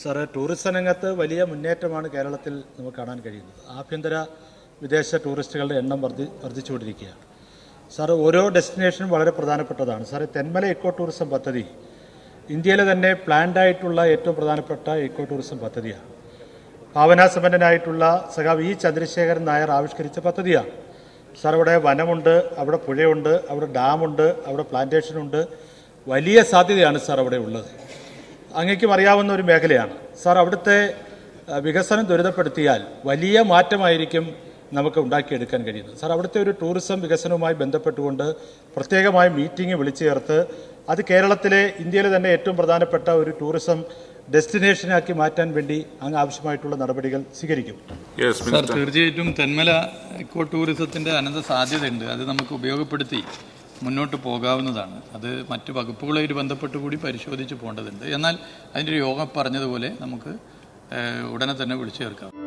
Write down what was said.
Sir tourism രംഗത്ത് വലിയ മുന്നേറ്റമാണ് കേരളത്തിൽ നമുക്ക് കാണാൻ കഴിയുന്നത്. ആഭ്യന്തര വിദേശ ടൂറിസ്റ്റുകളുടെ എണ്ണം വർദ്ധി വർദ്ധിച്ചുകൊണ്ടിരിക്കുകയാണ്. സാറ് ഓരോ ഡെസ്റ്റിനേഷനും വളരെ പ്രധാനപ്പെട്ടതാണ്. സാറ് തെന്മല ഇക്കോ ടൂറിസം പദ്ധതി ഇന്ത്യയിലെ തന്നെ പ്ലാൻഡ് ആയിട്ടുള്ള ഏറ്റവും പ്രധാനപ്പെട്ട ഇക്കോ ടൂറിസം പദ്ധതിയാണ്. ഭാവനാസമ്പന്നനായിട്ടുള്ള സഖാവ് ഇ ചന്ദ്രശേഖരൻ നായർ ആവിഷ്കരിച്ച പദ്ധതിയാണ്. സാർ അവിടെ വനമുണ്ട് അവിടെ പുഴയുണ്ട് അവിടെ ഡാമുണ്ട് അവിടെ പ്ലാന്റേഷനുണ്ട് വലിയ സാധ്യതയാണ് സാർ അവിടെ ഉള്ളത്. അങ്ങേക്കും അറിയാവുന്ന ഒരു മേഖലയാണ്. സാർ അവിടുത്തെ വികസനം ത്വരിതപ്പെടുത്തിയാൽ വലിയ മാറ്റമായിരിക്കും നമുക്ക് ഉണ്ടാക്കിയെടുക്കാൻ കഴിയുന്നത്. സാർ അവിടുത്തെ ഒരു ടൂറിസം വികസനവുമായി ബന്ധപ്പെട്ടുകൊണ്ട് പ്രത്യേകമായ മീറ്റിംഗ് വിളിച്ചു ചേർത്ത് അത് കേരളത്തിലെ ഇന്ത്യയിലെ തന്നെ ഏറ്റവും പ്രധാനപ്പെട്ട ഒരു ടൂറിസം ഡെസ്റ്റിനേഷനാക്കി മാറ്റാൻ വേണ്ടി അങ്ങ് ആവശ്യമായിട്ടുള്ള നടപടികൾ സ്വീകരിക്കും. യെസ് സാർ മിനിസ്റ്റർ തീർച്ചയായിട്ടും തെന്മല ഇക്കോ ടൂറിസത്തിന്റെ അനന്ത സാധ്യതയുണ്ട് അത് നമുക്ക് ഉപയോഗപ്പെടുത്തി മുന്നോട്ട് പോകാവുന്നതാണ്. അത് മറ്റ് വകുപ്പുകളായിട്ട് ബന്ധപ്പെട്ട് കൂടി പരിശോധിച്ച് പോകേണ്ടതുണ്ട്. എന്നാൽ അതിന്റെ യോഗം പറഞ്ഞതുപോലെ നമുക്ക് ഉടനെ തന്നെ വിളിച്ചു ചേർക്കാം.